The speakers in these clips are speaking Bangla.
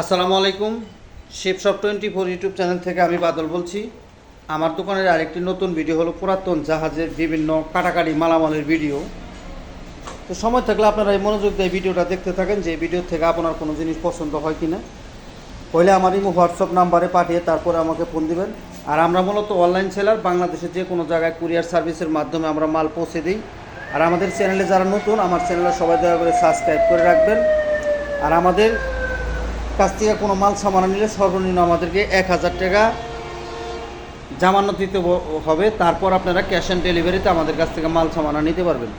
আসসালামু আলাইকুম। Shape shop twenty four YouTube channel থেকে আমি বাদল বলছি। আমার দোকানের আরেকটি নতুন ভিডিও হলো পুরাতন জাহাজের বিভিন্ন কাটাকাটি মালামালের ভিডিও। তো সময় থাকলে আপনারা এই মনোযোগ দিয়ে ভিডিওটা দেখতে থাকেন যে ভিডিও থেকে আপনার কোনো জিনিস পছন্দ হয় কি না পহলে আমার ইমো, হোয়াটসঅ্যাপ নাম্বারে পাঠিয়ে তারপরে আমাকে ফোন দিবেন। আর আমরা মূলত অনলাইন সেলার, বাংলাদেশের যে কোনো জায়গায় কুরিয়ার সার্ভিসের মাধ্যমে আমরা মাল পৌঁছে দিই। আর আমাদের চ্যানেলে যারা নতুন, আমার চ্যানেলে সবাই দয়া করে সাবস্ক্রাইব করে রাখবেন। আর আমাদের কাছ থেকে কোনো মাল সামান নিলে সর্বনিম্ন আমাদেরকে এক হাজার টাকা জামানত দিতে হবে। তারপর আপনারা ক্যাশ অন ডেলিভারিতে আমাদের কাছ থেকে মাল সামানা নিতে পারবেন।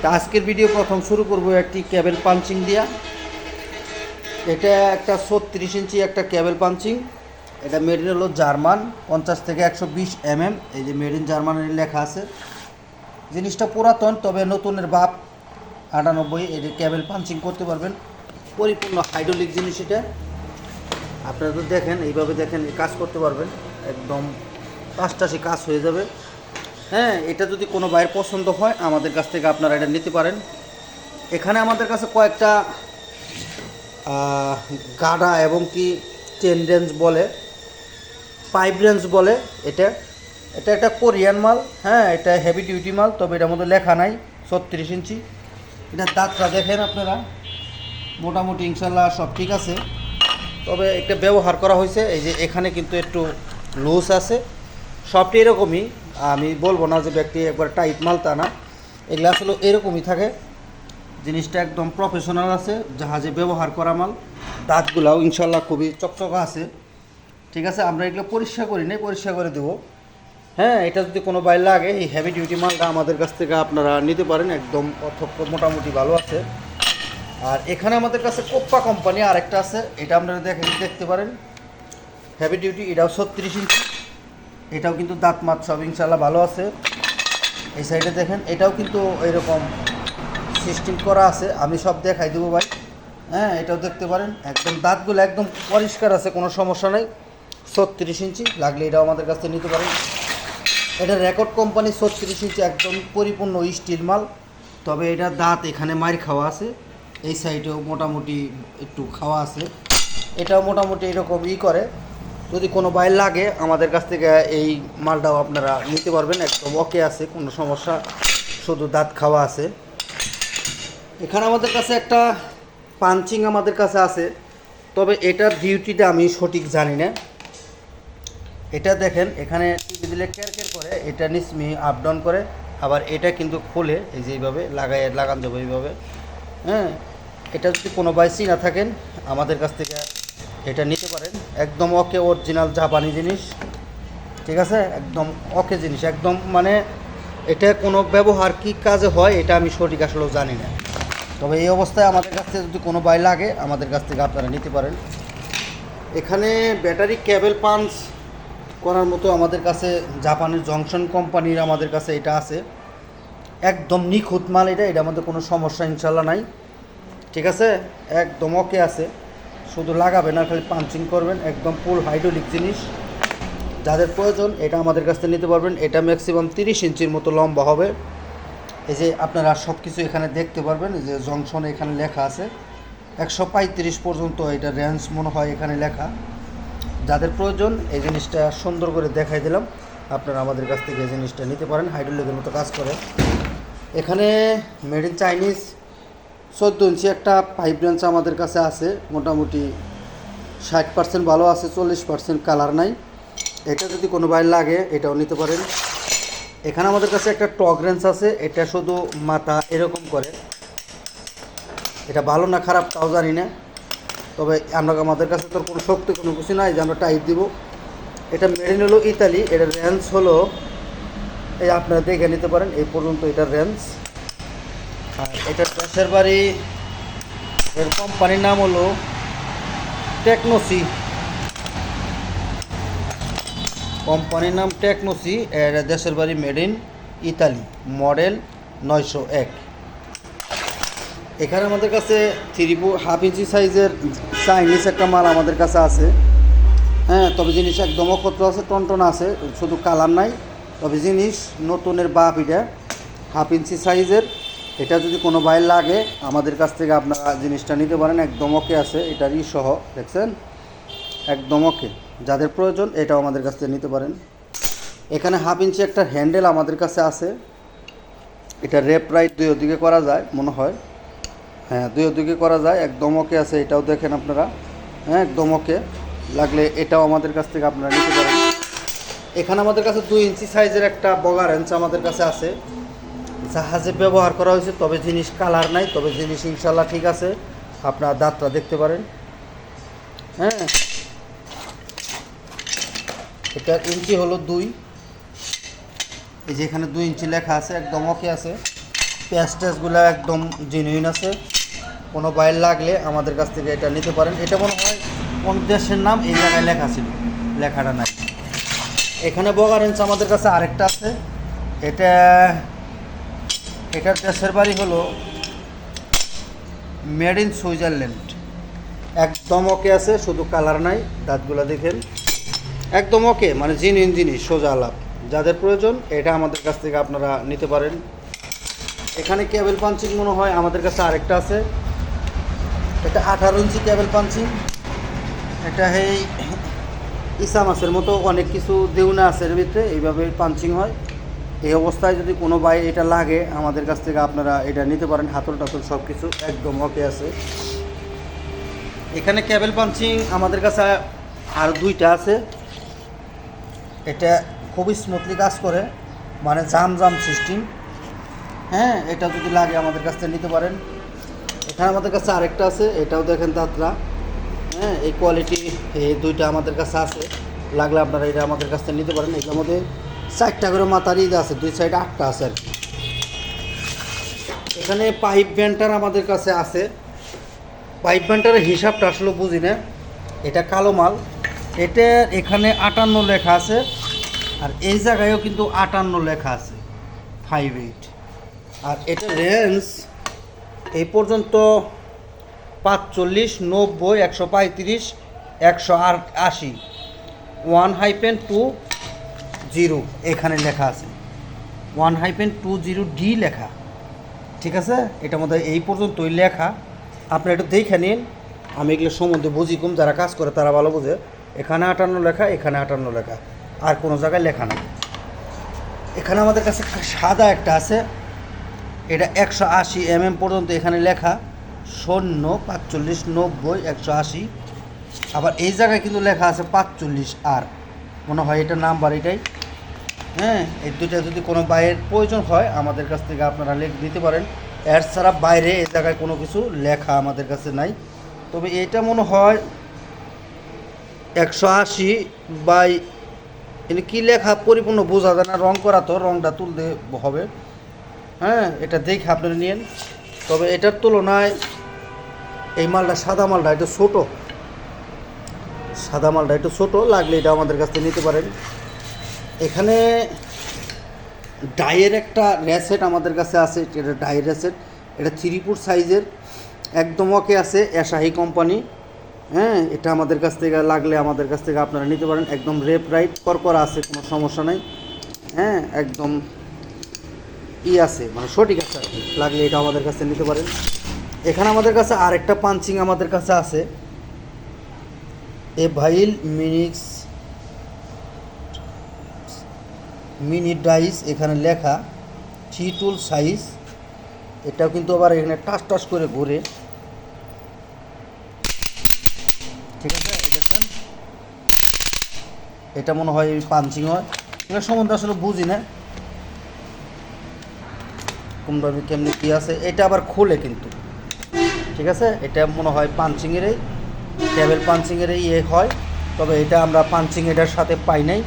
তা আজকের ভিডিও প্রথম শুরু করব একটি কেবল পাঞ্চিং দিয়া। এটা একটা ছত্রিশ ইঞ্চি একটা কেবল পাঞ্চিং এটা মেড ইন হলো জার্মান, পঞ্চাশ থেকে একশো বিশ এমএম। এই যে মেড ইন জার্মানের লেখা আছে। জিনিসটা পুরাতন, তবে নতুনের বাপ আটানব্বই, এই যে কেবল পাঞ্চিং করতে পারবেন। পরিপূর্ণ হাইড্রোলিক জিনিস এটা। আপনারা তো দেখেন, এইভাবে দেখেন কাজ করতে পারবেন। একদম পাশটাশি কাজ হয়ে যাবে। হ্যাঁ এটা যদি কোনো বাইরের পছন্দ হয়, আমাদের কাছ থেকে আপনারা এটা নিতে পারেন। এখানে আমাদের কাছে কয়েকটা গাডা এবং কি চেন রেঞ্জ বলে পাইপ রেঞ্জ বলে এটা। এটা একটা কোরিয়ান মাল হ্যাঁ এটা হেভি ডিউটি মাল, তবে এটার মধ্যে লেখা নাই, ছত্রিশ ইঞ্চি। এটা দাঁতটা দেখেন আপনারা। মোটামুটি ইনশাল্লাহ সব ঠিক আছে। তবে একটা ব্যবহার করা হয়েছে, এই যে এখানে কিন্তু একটু লুজ আছে। সবটি এরকমই, আমি বলব না যে ব্যক্তি একবার টাইট মাল তা না। এগুলো আসলে এরকমই থাকে। জিনিসটা একদম প্রফেশনাল আছে, জাহাজে ব্যবহার করা মাল। দাঁতগুলাও ইনশাল্লাহ খুবই চকচকা আছে। ঠিক আছে, আমরা এগুলো পরিষ্কার করি নাই, পরিষ্কার করে দেবো। হ্যাঁ এটা যদি কোনো বাইর লাগে, এই হেভি ডিউটি মালটা আমাদের কাছ থেকে আপনারা নিতে পারেন, একদম অথক্ষ মোটামুটি ভালো আছে। আর এখানে আমাদের কাছে কোপ্পা কোম্পানি আরেকটা আছে, এটা আপনারা দেখেন দেখতে পারেন। হ্যাভি ডিউটি এটাও ছত্রিশ ইঞ্চি। এটাও কিন্তু দাঁত মাত সব ইনশাল্লাহ ভালো আছে। এই সাইডে দেখেন, এটাও কিন্তু এরকম সিস্টেম করা আছে। আমি সব দেখাই দেবো ভাই। হ্যাঁ এটাও দেখতে পারেন। একদম দাঁতগুলো একদম পরিষ্কার আছে, কোনো সমস্যা নেই। ছত্রিশ ইঞ্চি, লাগলে এটাও আমাদের কাছ থেকে নিতে পারেন। এটা রেকর্ড কোম্পানি, ছত্রিশ ইঞ্চি, একদম পরিপূর্ণ স্টিল মাল। তবে এটা দাঁত এখানে মার খাওয়া আছে। এই সাইডেও মোটামুটি একটু খাওয়া আছে। এটাও মোটামুটি এরকম ই করে। যদি কোনো বাইর লাগে, আমাদের কাছ থেকে এই মালটাও আপনারা নিতে পারবেন। একদম ওকে আছে, কোনো সমস্যা। শুধু দাঁত খাওয়া আছে। এখানে আমাদের কাছে একটা পাঞ্চিং আমাদের কাছে আছে। তবে এটার ডিউটিটা আমি সঠিক জানি না। এটা দেখেন, এখানে টিভি দিলে কের কের করে, এটা নিসমি আপ ডাউন করে, আবার এটা কিন্তু খুলে, এই যে এইভাবে লাগাই লাগান যাবে এইভাবে। হ্যাঁ? এটা যদি কোনো বাইসি না থাকেন, আমাদের কাছ থেকে এটা নিতে পারেন। একদম ওকে অরিজিনাল জাপানি জিনিস, ঠিক আছে? একদম ওকে জিনিস, একদম মানে এটা কোনো ব্যবহার কী কাজে হয়, এটা আমি সঠিক আসলেও জানি না। তবে এই অবস্থায় আমাদের কাছ থেকে যদি কোনো বাই লাগে, আমাদের কাছ থেকে আপনারা নিতে পারেন। এখানে ব্যাটারি কেবল পাঞ্চ করার মতো আমাদের কাছে জাপানের জংশন কোম্পানির আমাদের কাছে এটা আছে। একদম নিখুঁত মাল এটা এটা আমাদের কোনো সমস্যা ইনশাল্লাহ নাই। ঠিক আছে? একদম ওকে আছে। শুধু লাগাবেন আর খালি পাঞ্চিং করবেন, একদম ফুল হাইড্রোলিক জিনিস। যাদের প্রয়োজন, এটা আমাদের কাছ থেকে নিতে পারবেন। এটা ম্যাক্সিমাম তিরিশ ইঞ্চির মতো লম্বা হবে। এই যে আপনারা সব কিছু এখানে দেখতে পারবেন যে জংশন এখানে লেখা আছে। একশো পঁয়ত্রিশ পর্যন্ত এটা রেঞ্জ মনে হয় এখানে লেখা। যাদের প্রয়োজন, এই জিনিসটা সুন্দর করে দেখাই দিলাম। আপনারা আমাদের কাছ থেকে এই জিনিসটা নিতে পারেন। হাইড্রোলিকের মতো কাজ করে। এখানে মেড ইন চাইনিজ চোদ্দ ইঞ্চি একটা পাইপ রেঞ্চ আমাদের কাছে আছে, মোটামুটি ষাট পার্সেন্ট ভালো আছে, চল্লিশ পার্সেন্ট কালার নাই। এটা যদি কোনো বাইর লাগে, এটাও নিতে পারেন। এখানে আমাদের কাছে একটা টক রেঞ্চ আছে, এটা শুধু মাথা এরকম করে। এটা ভালো না খারাপ তাও জানি না। তবে আমরা আমাদের কাছে তো কোনো শক্তি, কোনো কিছু নাই, যে আমরা টাইট দিব। এটা মেরিন হলো ইতালি, এটার রেঞ্জ হলো, এই আপনারা দেখে নিতে পারেন, এই পর্যন্ত এটার রেঞ্জ আর এটা দেশের বাড়ি, এর কোম্পানির নাম হলো টেকনোসি কোম্পানির নাম টেকনোসি এর দেশের বাড়ি মেড ইন ইতালি মডেল নয়শো এক। এখানে আমাদের কাছে থ্রি হাফ ইঞ্চি সাইজের চাইনিজ একটা মাল আমাদের কাছে আছে। হ্যাঁ তবে জিনিস একদম অক্ষত্র আছে, টনটন আছে, শুধু কালার নাই, তবে জিনিস নতুনের বাপ এটা হাফ ইঞ্চি সাইজের এটা যদি কোনো বাইর লাগে, আমাদের কাছ থেকে আপনারা জিনিসটা নিতে পারেন, একদম ওকে আছে, এটারই সহ, দেখছেন? একদম ওকে যাদের প্রয়োজন, এটাও আমাদের কাছ থেকে নিতে পারেন। এখানে হাফ ইঞ্চি একটা হ্যান্ডেল আমাদের কাছে আছে। এটা রেপ রাইট দুই দিকে করা যায়, মনে হয়। হ্যাঁ দুই দিকে করা যায়, একদম ওকে আছে, এটাও দেখেন আপনারা। হ্যাঁ একদম ওকে লাগলে এটাও আমাদের কাছ থেকে আপনারা নিতে পারেন। এখানে আমাদের কাছে দুই ইঞ্চি সাইজের একটা বগার রেঞ্চ আমাদের কাছে আছে। জাহাজে ব্যবহার করা হয়েছে, তবে জিনিস কালার নাই, তবে জিনিস ইনশাল্লাহ ঠিক আছে। আপনার দাঁতটা দেখতে পারেন। হ্যাঁ। এটা ইঞ্চি হলো দুই। এই যে এখানে দুই ইঞ্চি লেখা আছে, একদম ওকে আছে। পেঁয়াজ টেস্টগুলো একদম জেনুইন আছে। কোনো বাইর লাগলে আমাদের কাছ থেকে এটা নিতে পারেন। এটা মনে হয় কোন দেশের নাম? এই জায়গায় লেখা ছিল। লেখাটা নাই। এখানে বগারেন্স আমাদের কাছে আরেকটা আছে। এটা এটার দেশের বাড়ি হলো মেড ইন সুইজারল্যান্ড একদম ওকে আছে, শুধু কালার নাই, দাঁতগুলো দেখেন। একদম ওকে মানে জিনিস জিনিস, সোজা আলাপ। যাদের প্রয়োজন, এটা আমাদের কাছ থেকে আপনারা নিতে পারেন। এখানে কেবল পাঞ্চিং মনে হয়, আমাদের কাছে আরেকটা আছে। এটা আঠারো ইঞ্চি কেবল পাঞ্চিং এটা এই ইসা মাছের মতো অনেক কিছু দেউনা আছে এর ভিতরে, এইভাবে পাঞ্চিং হয়। এই অবস্থায় যদি কোনো বাই এটা লাগে, আমাদের কাছ থেকে আপনারা এটা নিতে পারেন, হাতল টাতল সব কিছু একদম ওকে আছে। এখানে ক্যাবেল পাঞ্চিং আমাদের কাছে আর দুইটা আছে। এটা খুবই স্মুথলি কাজ করে মানে জাম জাম সিস্টেম হ্যাঁ এটা যদি লাগে আমাদের কাছ থেকে নিতে পারেন। এখানে আমাদের কাছে আরেকটা আছে, এটাও দেখেন তাতরা। হ্যাঁ এই কোয়ালিটি এই দুইটা আমাদের কাছে আছে। লাগলে আপনারা এটা আমাদের কাছ থেকে নিতে পারেন। এটার মধ্যে চারটা করে মাথার ঈদ আছে, দুই সাইডে আটটা আছে আর কি। এখানে পাইপ ব্যান্টার আমাদের কাছে আছে। পাইপ ব্যান্টারের হিসাবটা আসলে বুঝি না। এটা কালো মাল। এটা এখানে আটান্ন লেখা আছে আর এই জায়গায়ও কিন্তু আটান্ন লেখা আছে ফাইভ এইট আর এটা রেঞ্জ এই পর্যন্ত পাঁচচল্লিশ, নব্বই, একশো পঁয়ত্রিশ, একশো আর আশি। ওয়ান হাইপেন টু জিরো, এখানে লেখা আছে। One hyphen two zero D লেখা। ঠিক আছে? এটার মধ্যে এই পর্যন্তই লেখা। আপনি একটু দেখে নিন। আমি এগুলো সম্বন্ধে বুঝি কম, যারা কাজ করে তারা ভালো বোঝে। এখানে আটান্ন লেখা, এখানে আটান্ন লেখা। আর কোনো জায়গায় লেখা নেই। এখানে আমাদের কাছে সাদা একটা আছে। এটা একশো আশি এম এম পর্যন্ত এখানে লেখা। শূন্য, পাঁচচল্লিশ, নব্বই, একশো আশি। আবার এই জায়গায় কিন্তু লেখা আছে পাঁচচল্লিশ আর। মনে হয় এটা নাম্বার এটাই। হ্যাঁ এই দুটা যদি কোনো বাইরের প্রয়োজন হয়, আমাদের কাছ থেকে আপনারা লেখ দিতে পারেন। এর ছাড়া বাইরে এই জায়গায় কোনো কিছু লেখা আমাদের কাছে নাই। তবে এটা মনে হয় একশো আশি বাই এনে কী লেখা পরিপূর্ণ বোঝা যায় না, রং করা তো, রংটা তুলতে হবে। হ্যাঁ এটা দেখে আপনারা নিন তবে এটার তুলনায় এই মালটা সাদা মালটা একটু ছোটো। সাদা মালটা একটু ছোটো লাগলে এটা আমাদের কাছ থেকে নিতে পারেন। এখানে ডাইয়ের একটা র্যাসেট আমাদের কাছে আছে, এটা ডাই র্যাসেট এটা থ্রি সাইজের, একদম ওকে আছে এসাহি কোম্পানি। হ্যাঁ এটা আমাদের কাছ থেকে লাগলে আমাদের কাছ থেকে আপনারা নিতে পারেন। একদম রেপ রাইট কর করা আছে, কোনো সমস্যা নাই। হ্যাঁ একদম ই আছে মানে সঠিক আছে আর কি, লাগলে এটা আমাদের কাছে নিতে পারেন। এখানে আমাদের কাছে আরেকটা পাঞ্চিং আমাদের কাছে আছে। এ ভাইল মিনিক্স মিনি ডাইস, এখানে লেখা থ্রি টুল সাইজ। এটাও কিন্তু আবার এখানে টাস টাস করে ঘুরে। ঠিক আছে এটা মনে হয় পাঞ্চিং হয়। এটা সম্বন্ধে আসলে বুঝি না। কোনভাবে কেমনি কী আছে, এটা আবার খোলে কিন্তু। ঠিক আছে, এটা মনে হয় পাঞ্চিংয়েরই টেবিল পাঞ্চিংয়েরই ইয়ে হয়। তবে এটা আমরা পাঞ্চিং এটার সাথে পাই নাই।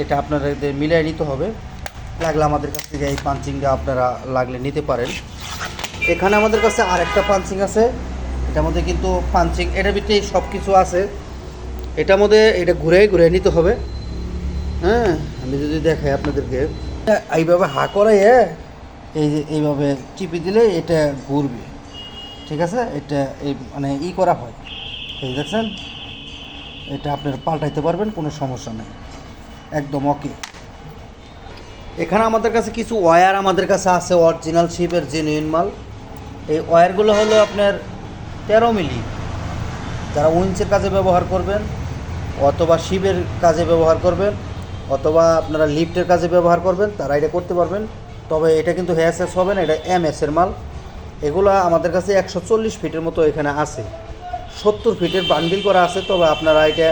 এটা আপনাদের মিলিয়ে নিতে হবে। লাগলে আমাদের কাছ থেকে এই পাঞ্চিংটা আপনারা লাগলে নিতে পারেন। এখানে আমাদের কাছে আরেকটা পাঞ্চিং আছে। এটার মধ্যে কিন্তু পাঞ্চিং এটার ভিতরে সব কিছু আছে। এটার মধ্যে এটা ঘুরে ঘুরে নিতে হবে। হ্যাঁ আমি যদি দেখাই আপনাদেরকে। এইভাবে হা করে এই যে এইভাবে চিপে দিলে এটা ঘুরবে। ঠিক আছে? এটা এই মানে ই করা হয়। এই দেখছেন? এটা আপনার পাল্টাইতে পারবেন, কোনো সমস্যা নেই। একদম ওকে এখানে আমাদের কাছে কিছু ওয়্যার আমাদের কাছে আছে অরিজিনাল শিপের জেনুইন মাল। এই ওয়্যারগুলো হলো আপনার তেরো মিলি। যারা উইন্সের কাজে ব্যবহার করবেন, অথবা শিপের কাজে ব্যবহার করবেন, অথবা আপনারা লিফটের কাজে ব্যবহার করবেন, তারা এটা করতে পারবেন। তবে এটা কিন্তু হেয়ারসেস হবে না, এটা এম এর মাল। এগুলো আমাদের কাছে একশো চল্লিশ ফিটের মতো এখানে আছে। সত্তর ফিটের বান্ডিল করা আছে, তবে আপনারা এটা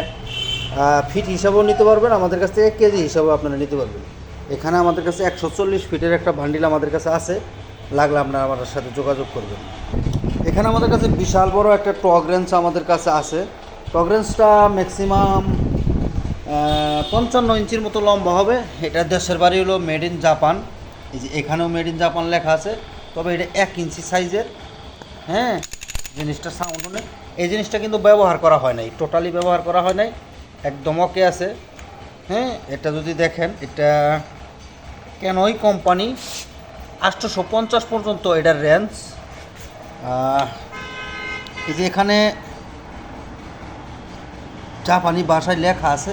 ফিট হিসাবেও নিতে পারবেন, আমাদের কাছ থেকে কেজি হিসাবেও আপনারা নিতে পারবেন। এখানে আমাদের কাছে একশো চল্লিশ ফিটের একটা বান্ডিল আমাদের কাছে আছে, লাগলে আপনারা আমাদের সাথে যোগাযোগ করবেন। এখানে আমাদের কাছে বিশাল বড় একটা রেঞ্জ আমাদের কাছে আছে। টক রেঞ্জটা ম্যাক্সিমাম পঞ্চান্ন ইঞ্চির মতো লম্বা হবে। এটা দেশের বাড়ি হলো মেড ইন জাপান এই যে এখানেও মেড ইন জাপান লেখা আছে। তবে এটা এক ইঞ্চি সাইজের। হ্যাঁ জিনিসটা সাউন্ড অনেক। এই জিনিসটা কিন্তু ব্যবহার করা হয় নাই। টোটালি ব্যবহার করা হয় নাই। একদম ওকে আছে। হ্যাঁ এটা যদি দেখেন, এটা কেন ওই কোম্পানি আটশোশো পঞ্চাশ পর্যন্ত এটার রেঞ্জ এই যে এখানে জাপানি ভাষায় লেখা আছে।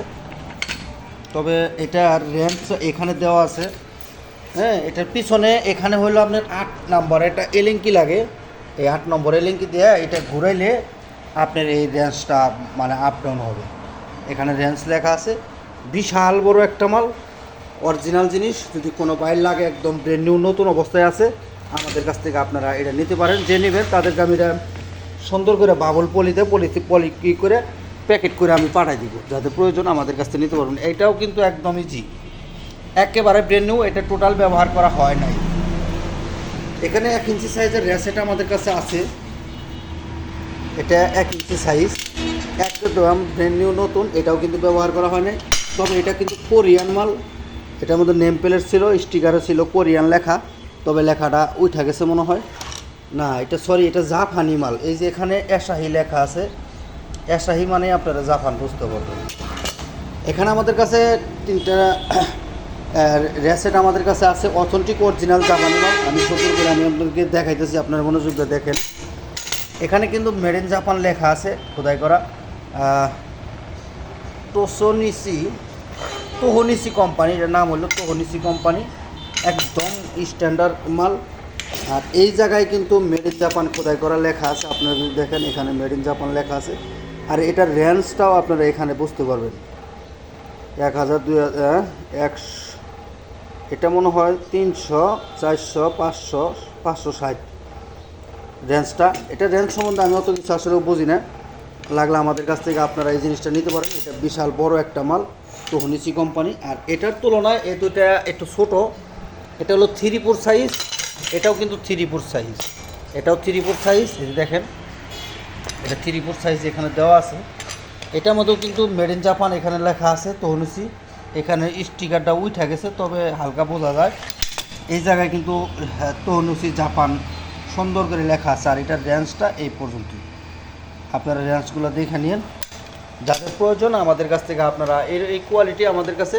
তবে এটার রেঞ্জ এখানে দেওয়া আছে। হ্যাঁ এটার পিছনে এখানে হলো আপনার আট নম্বর। এটা এলিঙ্কি লাগে। এই আট নম্বর এলিঙ্কি দিয়ে, এটা ঘুরাইলে আপনার এই রেঞ্জটা মানে আপ ডাউন হবে। এখানে রেঞ্জ লেখা আছে। বিশাল বড় একটা মাল অরিজিনাল জিনিস, যদি কোনো বাইর লাগে, একদম ব্র্যান্ড নিউ নতুন অবস্থায় আছে, আমাদের কাছ থেকে আপনারা এটা নিতে পারেন। যে নেবেন তাদেরকে আমি এটা সুন্দর করে বাবল পলিতে পলি পলি কী করে, প্যাকেট করে আমি পাঠাই দিব। যাদের প্রয়োজন, আমাদের কাছ থেকে নিতে পারবেন। এটাও কিন্তু একদম ইজি একেবারে ব্র্যান্ড নিউ এটা টোটাল ব্যবহার করা হয় নাই। এখানে এক ইঞ্চি সাইজের র্যাসেট আমাদের কাছে আছে। এটা এক ইঞ্চি সাইজ ব্র্যান্ড নিউ নতুন, এটাও কিন্তু ব্যবহার করা হয় নাই তবে এটা কিন্তু কোরিয়ান মাল। এটার মধ্যে নেম প্লেট ছিল স্টিকারও ছিল কোরিয়ান লেখা। তবে লেখাটা উঠা গেছে মনে হয়। না, এটা সরি এটা জাপানি মাল। এই যে এখানে এসাহি লেখা আছে, এসাহি মানে আপনারা জাপান বুঝতে পারবেন। এখানে আমাদের কাছে তিনটা র্যাসেট আমাদের কাছে আছে অথেন্টিক অরিজিনাল জাপানি মাল। আমি সত্যি করে আমি আপনাদেরকে দেখাইতেছি, আপনার মনোযোগ দেখেন। এখানে কিন্তু মেড ইন জাপান লেখা আছে, খোদাই করা। টোসোনিসি তোহনিসি কোম্পানি এটার নাম হলো তোহনিসি কোম্পানি একদম স্ট্যান্ডার্ড মাল। আর এই জায়গায় কিন্তু মেড ইন জাপান খোদাই করা লেখা আছে, আপনারা যদি দেখেন এখানে মেড ইন জাপান লেখা আছে। আর এটার রেঞ্জটাও আপনারা এখানে বুঝতে পারবেন। এক হাজার দুই হাজার এটা মনে হয় তিনশো, চারশো, পাঁচশো পাঁচশো ষাট। রেঞ্জটা এটা রেঞ্জ সম্বন্ধে আমি অত কিছু আসলে বুঝি না। লাগলে আমাদের কাছ থেকে আপনারা এই জিনিসটা নিতে পারেন। এটা বিশাল বড় একটা মাল তোহনিসি কোম্পানি। আর এটার তুলনায় এই দুটা একটু ছোট। এটা হলো থ্রি ফোর সাইজ এটাও কিন্তু থ্রি ফোর সাইজ। এটাও থ্রি ফোর সাইজ দেখেন এটা থ্রি ফোর সাইজ এখানে দেওয়া আছে। এটার মধ্যেও কিন্তু মেড ইন জাপান এখানে লেখা আছে তোহনিসি এখানে স্টিকারটা উঠে গেছে তবে হালকা বোঝা যায়। এই জায়গায় কিন্তু হ্যাঁ, তোহনুসি জাপান সুন্দর করে লেখা আছে আর এটার রেঞ্জটা এই পর্যন্ত আপনারা রেঞ্জগুলো দেখে নিন। যাদের প্রয়োজন, আমাদের কাছ থেকে আপনারা এর এই কোয়ালিটি আমাদের কাছে,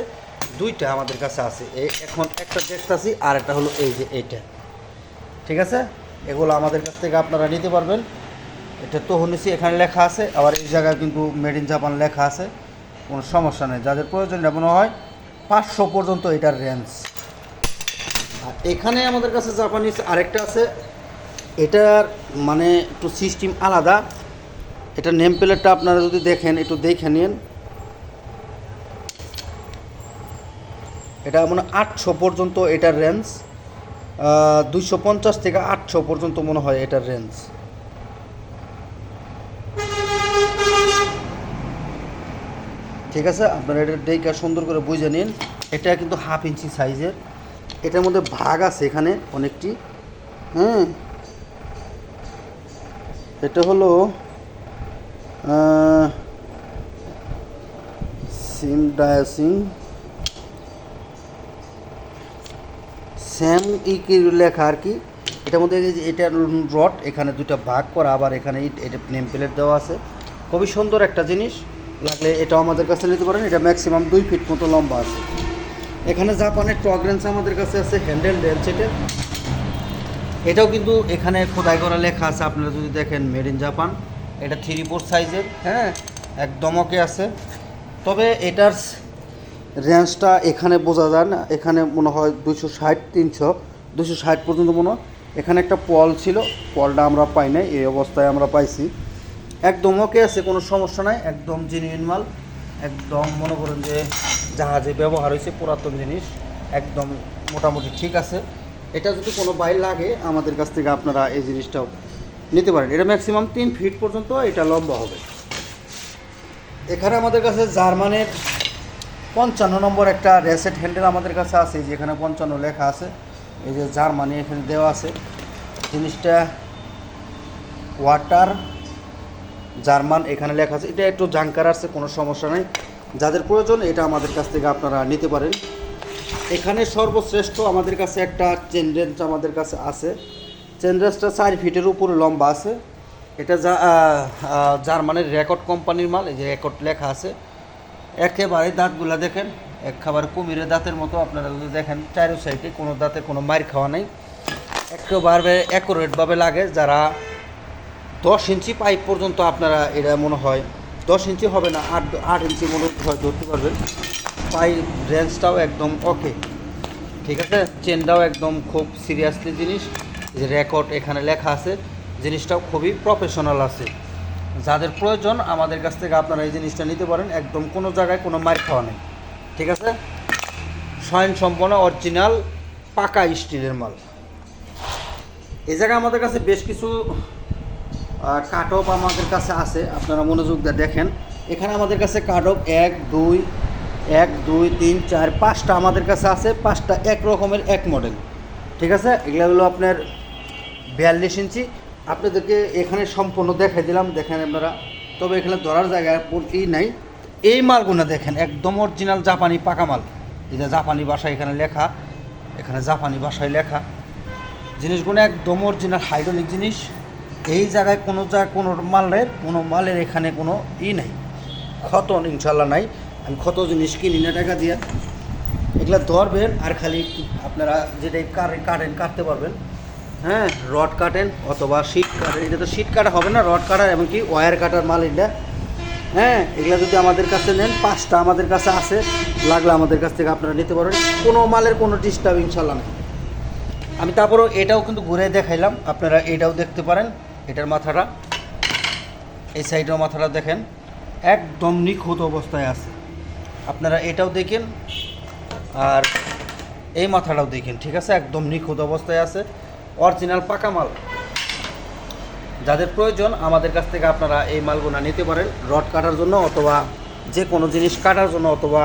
দুইটা আমাদের কাছে আছে। এই এখন একটা দেখতেছি, আর একটা হলো এই যে এইটা। ঠিক আছে? এগুলো আমাদের কাছ থেকে আপনারা নিতে পারবেন। এটা তোহনিসি এখানে লেখা আছে, আবার এই জায়গায় কিন্তু মেড ইন জাপান লেখা আছে। কোনো সমস্যা নেই। যাদের প্রয়োজন এটা মনে হয় পাঁচশো পর্যন্ত এটার রেঞ্জ আর এখানে আমাদের কাছে জাপানিজ আরেকটা আছে। এটার মানে একটু সিস্টেম আলাদা। এটা নেম প্লেটটা আপনারা যদি দেখেন, একটু দেখে নিন। এটা মানে আটশো পর্যন্ত এটার রেঞ্জ দুইশো পঞ্চাশ থেকে আটশো পর্যন্ত মনে হয় এটার রেঞ্জ ঠিক আছে, আপনারা এটা ডেকা সুন্দর করে বুঝে নিন। এটা কিন্তু হাফ ইঞ্চি সাইজের। এটার মধ্যে ভাগ আছে এখানে অনেকটি। হ্যাঁ। এটা হলো সিম ডায়াসিং স্যাম ই কি লেখা আর কি? এটার মধ্যে এটা রড এখানে দুটো ভাগ করা, আবার এখানে নেম প্লেট দেওয়া আছে। খুবই সুন্দর একটা জিনিস। লাগলে এটাও আমাদের কাছে নিতে পারেন। এটা ম্যাক্সিমাম দুই ফিট মতো লম্বা আছে। এখানে জাপানের রেঞ্জ আমাদের কাছে আছে হ্যান্ডেল এটা এটাও কিন্তু এখানে খোদাই করা লেখা আছে। আপনারা যদি দেখেন মেড ইন জাপান এটা থ্রি ফোর সাইজের হ্যাঁ। একদম ওকে আছে। তবে এটার রেঞ্জটা এখানে বোঝা যায় না। এখানে মনে হয় দুশো ষাট তিনশো দুশো ষাট পর্যন্ত মনে হয়। এখানে একটা পল ছিল পলটা আমরা পাই নাই এই অবস্থায় আমরা পাইছি। একদম ওকে আছে কোনো সমস্যা নাই একদম জেনুইন মাল। একদম মনে করেন যে জাহাজে ব্যবহার হয়েছে পুরাতন জিনিস। একদম মোটামুটি ঠিক আছে। এটা যদি কোনো বাইর লাগে আমাদের কাছ থেকে আপনারা এই জিনিসটাও নিতে পারেন। এটা ম্যাক্সিমাম তিন ফিট পর্যন্ত এটা লম্বা হবে। এখানে আমাদের কাছে জার্মানের পঞ্চান্ন নম্বর একটা রেসেট হ্যান্ডেল আমাদের কাছে আছে যেখানে পঞ্চান্ন লেখা আছে। এই যে জার্মানি এখানে দেওয়া আছে। জিনিসটা ওয়াটার জার্মান এখানে লেখা আছে। এটা একটু জাঙ্কার আছে, কোনো সমস্যা নেই। যাদের প্রয়োজন এটা আমাদের কাছ থেকে আপনারা নিতে পারেন। এখানে সর্বশ্রেষ্ঠ আমাদের কাছে একটা চেন রেঞ্জ আমাদের কাছে আছে। চেন রেঞ্জটা চার ফিটের উপরে লম্বা আছে। এটা যা রেকর্ড কোম্পানির মাল, এই যে রেকর্ড লেখা আছে। একেবারে দাঁতগুলা দেখেন এক খাবার কুমিরের দাঁতের মতো। আপনারা যদি দেখেন, চারো সাইডে কোনো দাঁতে কোনো মার খাওয়া নেই। একেবারে অ্যাকুরেটভাবে লাগে, যারা দশ ইঞ্চি পাইপ পর্যন্ত আপনারা এটা মনে হয়, দশ ইঞ্চি হবে না, আট আট ইঞ্চি মনে হয় ধরতে পারবেন। পাইপ রেঞ্জটাও একদম ওকে ঠিক আছে? চেনটাও একদম খুব সিরিয়াসলি জিনিস। যে রেকর্ড এখানে লেখা আছে, জিনিসটাও খুবই প্রফেশনাল আছে। যাদের প্রয়োজন, আমাদের কাছ থেকে আপনারা এই জিনিসটা নিতে পারেন। একদম কোনো জায়গায় কোনো মার খাওয়া নেই। ঠিক আছে? স্বয়ং সম্পন্ন অরিজিনাল পাকা স্টিলের মাল। এই জায়গায় আমাদের কাছে বেশ কিছু কাট অফ আমাদের কাছে আছে। আপনারা মনোযোগ দিয়ে দেখেন। এখানে আমাদের কাছে কাট অফ এক, দুই এক, দুই, তিন, চার, পাঁচটা আমাদের কাছে আছে। পাঁচটা এক রকমের এক মডেল ঠিক আছে? এগুলো হলো আপনার বিয়াল্লিশ ইঞ্চি। আপনাদেরকে এখানে সম্পূর্ণ দেখাই দিলাম। দেখেন আপনারা। তবে এখানে ধরার জায়গায় ই নাই। এই মালগুলো দেখেন, একদম অরিজিনাল জাপানি পাকা মাল। যেটা জাপানি ভাষায় এখানে লেখা, এখানে জাপানি ভাষায় লেখা। জিনিসগুলো একদম অরিজিনাল হাইড্রোলিক জিনিস। এই জায়গায় কোনো জায়গায় কোনো মালের কোনো মালের এখানে কোনো ই নাই। ক্ষত ইনশাল্লাহ নাই। আমি ক্ষত জিনিস কিনি না টাকা দিয়ে। এগুলা ধরবেন আর খালি আপনারা যেটাই কাটেন, কাটতে পারবেন। হ্যাঁ রড কাটেন অথবা শিট কাটেন। এটা তো শিট কাটা হবে না, রড কাটার এমনকি ওয়্যার কাটার মাল এটা। হ্যাঁ এগুলা যদি আমাদের কাছে নেন, পাঁচটা আমাদের কাছে আছে, লাগলে আমাদের কাছ থেকে আপনারা নিতে পারেন কোনো মালের কোনো ডিস্টার্ব ইনশাল্লাহ নেই। আমি তারপরও এটাও কিন্তু ঘুরে দেখাইলাম, আপনারা এটাও দেখতে পারেন, এটার মাথাটা। এই সাইডের মাথাটা দেখেন, একদম নিখুঁত অবস্থায় আছে। আপনারা এটাও দেখেন আর এই মাথাটাও দেখেন, ঠিক আছে? একদম নিখুঁত অবস্থায় আছে। অরিজিনাল পাকা মাল। যাদের প্রয়োজন, আমাদের কাছ থেকে আপনারা এই মালগুলো নিতে পারেন, রড কাটার জন্য অথবা যে কোনো জিনিস কাটার জন্য অথবা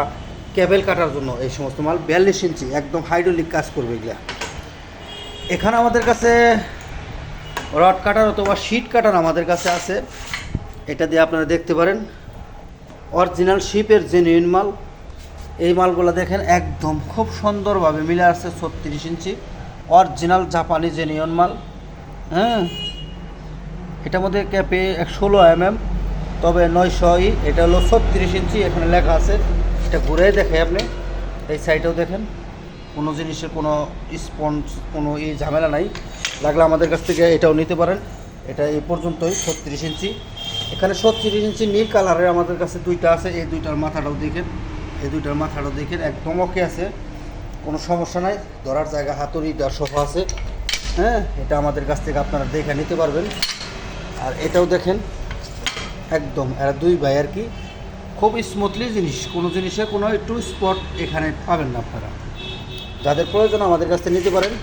কেবেল কাটার জন্য, এই সমস্ত মাল বিয়াল্লিশ ইঞ্চি, একদম হাইড্রোলিক কাজ করবে এগুলা। এখানে আমাদের কাছে রড কাটার অথবা শিট কাটার আমাদের কাছে আছে। এটা দিয়ে আপনারা দেখতে পারেন। অরিজিনাল শিপের জেনুইন মাল। এই মালগুলো দেখেন একদম খুব সুন্দরভাবে মিলে আসছে ছত্রিশ ইঞ্চি। অরিজিনাল জাপানি জেনুইন মাল। হ্যাঁ? এটার মধ্যে ক্যাপে ষোলো এম এম তবে নয়শোই, এটা হলো ছত্রিশ ইঞ্চি, এখানে লেখা আছে। এটা ঘুরে দেখে আপনি। এই সাইডেও দেখেন। কোনো জিনিসের কোনো স্পঞ্জ কোনো ই ঝামেলা নাই। লাগলে আমাদের কাছ থেকে এটাও নিতে পারেন। এটা এই পর্যন্তই, ছত্রিশ ইঞ্চি। এখানে ছত্রিশ ইঞ্চি নীল কালারের আমাদের কাছে দুইটা আছে। এই দুইটার মাথাটাও দেখেন। এই দুইটার মাথাটাও দেখেন, একদম ওকে আছে। কোনো সমস্যা নাই, ধরার জায়গা, হাতুড়ি দেড় সোফা আছে। হ্যাঁ এটা আমাদের কাছ থেকে আপনারা দেখে নিতে পারবেন। আর এটাও দেখেন, একদম, এরা দুই ভাই আর কি। খুব স্মুথলি জিনিস, কোনো জিনিসে কোনো একটু স্পট এখানে পাবেন না আপনারা। যাদের প্রয়োজন আমাদের কাছ থেকে নিতে পারেন।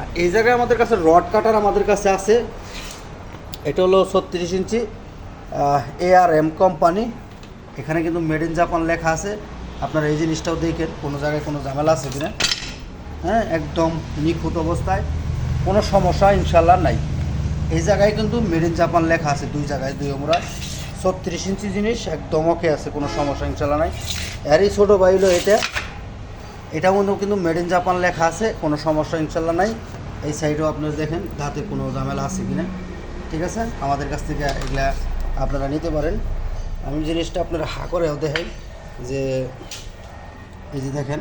আর এই জায়গায় আমাদের কাছে রড কাটার আমাদের কাছে আছে। এটা হলো ছত্রিশ ইঞ্চি এ আর এম কোম্পানি এখানে কিন্তু মেড ইন জাপান লেখা আছে। আপনারা এই জিনিসটাও দেখেন, কোনো জায়গায় কোনো ঝামেলা আছে কিনা। হ্যাঁ একদম নিখুঁত অবস্থায়, কোনো সমস্যা ইনশাল্লাহ নাই। এই জায়গায় কিন্তু মেড ইন জাপান লেখা আছে, দুই জায়গায়, দুই আমরা ছত্রিশ ইঞ্চি জিনিস, একদম ওকে আছে, কোনো সমস্যা ইনশাল্লাহ নাই। এরই ছোটো ভাই হলো এটা। এটা মধ্যেও কিন্তু মেড ইন জাপান লেখা আছে, কোনো সমস্যা ইনশাল্লাহ নাই। এই সাইডেও আপনারা দেখেন, দাঁতে কোনো ঝামেলা আছে কিনা। ঠিক আছে? আমাদের কাছ থেকে এগুলা আপনারা নিতে পারেন। আমি জিনিসটা আপনারা হা করেও দেখাই যে, এই যে দেখেন,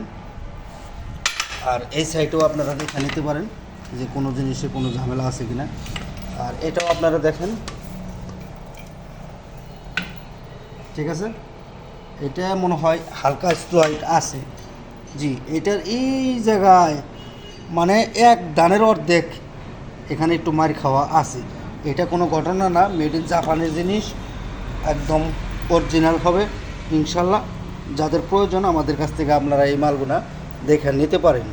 আর এই সাইডেও আপনারা দেখে নিতে পারেন যে কোনো জিনিসে কোনো ঝামেলা আছে কিনা। আর এটাও আপনারা দেখেন। ঠিক আছে? এটা মনে হয় হালকা স্ট্রয়েড আছে। জি, এটার এই জায়গায় মানে এক দানের অর্ধেক এখানে একটু মার খাওয়া আছে। এটা কোনো ঘটনা না। মেড ইন জাপানের জিনিস। একদম অরিজিনাল হবে ইনশাল্লাহ। যাদের প্রয়োজন আমাদের কাছ থেকে আপনারা এই মালগুলা দেখে নিতে পারেন।